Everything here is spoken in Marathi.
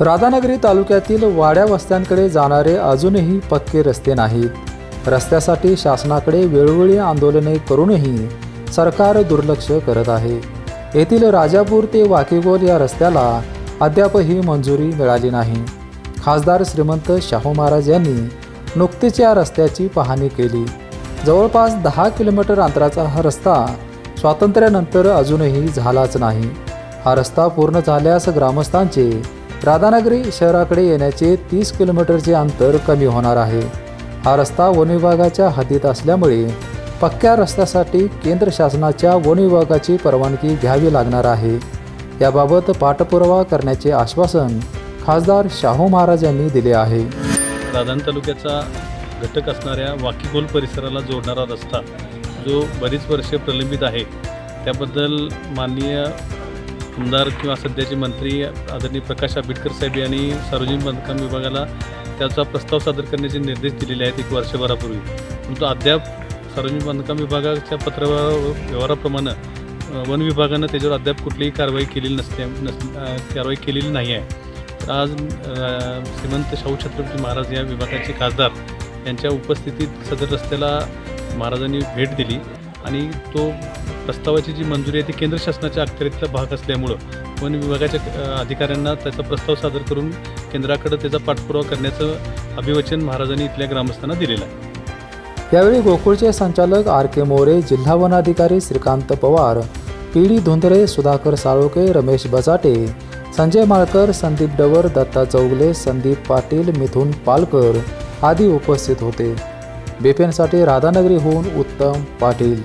राधानगरी तालुक्यातील वाड्या वस्त्यांकडे जाणारे अजूनही पक्के रस्ते नाहीत. रस्त्यासाठी शासनाकडे वेळोवेळी आंदोलने करूनही सरकार दुर्लक्ष करत आहे. येथील राजापूर ते वाकीगोल या रस्त्याला अद्यापही मंजुरी मिळाली नाही. खासदार श्रीमंत शाहू महाराज यांनी नुकतीच या रस्त्याची पाहणी केली. जवळपास दहा किलोमीटर अंतराचा हा रस्ता स्वातंत्र्यानंतर अजूनही झालाच नाही. हा रस्ता पूर्ण झाल्यास ग्रामस्थांचे राधानगरी शहराकडे येण्याचे तीस किलोमीटरचे अंतर कमी होणार आहे. हा रस्ता वन विभागाच्या हद्दीत असल्यामुळे पक्क्या रस्त्यासाठी केंद्र शासनाच्या वन विभागाची परवानगी घ्यावी लागणार आहे. याबाबत पाठपुरावा करण्याचे आश्वासन खासदार शाहू महाराज यांनी दिले आहे. राधान तालुक्याचा घटक असणाऱ्या वाकीगोल परिसराला जोडणारा रस्ता जो बरीच वर्षे प्रलंबित आहे त्याबद्दल माननीय आमदार किंवा सध्याचे मंत्री आदरणीय प्रकाश आंबेडकर साहेब यांनी सार्वजनिक बांधकाम विभागाला त्याचा प्रस्ताव सादर करण्याचे निर्देश दिलेले आहेत एक वर्षभरापूर्वी. परंतु अद्याप सार्वजनिक बांधकाम विभागाच्या पत्र व्यवहाराप्रमाणे वन विभागानं त्याच्यावर अद्याप कुठलीही कारवाई केलेली नसते नस कारवाई केलेली नाही आहे. तर आज श्रीमंत शाहू छत्रपती महाराज या विभागाचे खासदार यांच्या उपस्थितीत सदर रस्त्याला महाराजांनी भेट दिली आणि तो प्रस्तावाची जी मंजुरी आहे ती केंद्र शासनाच्या अखत्यारीतला भाग असल्यामुळं वन विभागाच्या अधिकाऱ्यांना त्याचा प्रस्ताव सादर करून केंद्राकडे त्याचा पाठपुरावा करण्याचं अभिवचन महाराजांनी इथल्या ग्रामस्थांना दिलेलं आहे. यावेळी गोकुळचे संचालक आर के मोरे जिल्हा वनाधिकारी श्रीकांत पवार पी डी धुंदरे सुधाकर साळोके रमेश बजाटे संजय माळकर संदीप डवर दत्ता चौगले संदीप पाटील मिथुन पालकर आदी उपस्थित होते. बेपेनसाठी राधानगरीहून उत्तम पाटील.